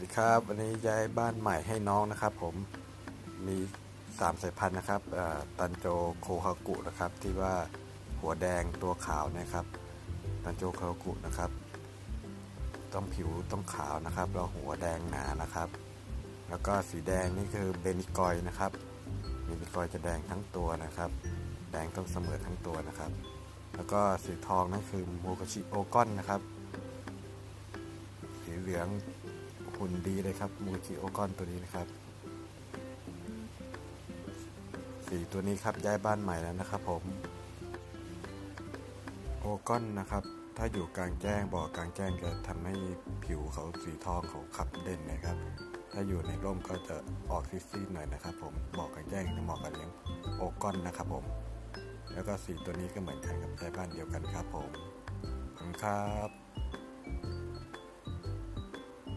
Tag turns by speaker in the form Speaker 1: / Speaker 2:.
Speaker 1: ดีครับวันนี้ย้ายบ้านใหม่ให้น้องนะครับ ผมมีสามสายพันธุ์นะครับตันโจโคฮากุนะครับ ที่ว่าหัวแดงตัวขาวนะครับ ตันโจโคฮากุนะครับ ต้องผิวต้องขาวนะครับ แล้วหัวแดงหนานะครับ แล้วก็สีแดงนี่คือเบนิกอยนะครับเบนิกอยจะแดงทั้งตัวนะครับ แดงต้องเสมอทั้งตัวนะครับ แล้วก็สีทองนั่นคือโมกชิโอกอนนะครับ สีเหลือง หุ่นดีเลยครับมูจิโอกอนตัวนี้นะครับสีตัวนี้ครับย้ายบ้านใหม่แล้วนะครับผมโอกอนนะครับ ถ้าอยู่กลางแจ้งบ่อกลางแจ้งจะทำให้ผิวเขาสีทองเขาขับเด่นนะครับ ถ้าอยู่ในร่มก็จะออกซีดๆหน่อยนะครับ ผมบอกกลางแจ้งจะเหมาะกับเลี้ยงโอกอนนะครับผม แล้วก็สีตัวนี้ก็เหมือนกันกับย้ายบ้านเดียวกันครับผมขอบคุณครับ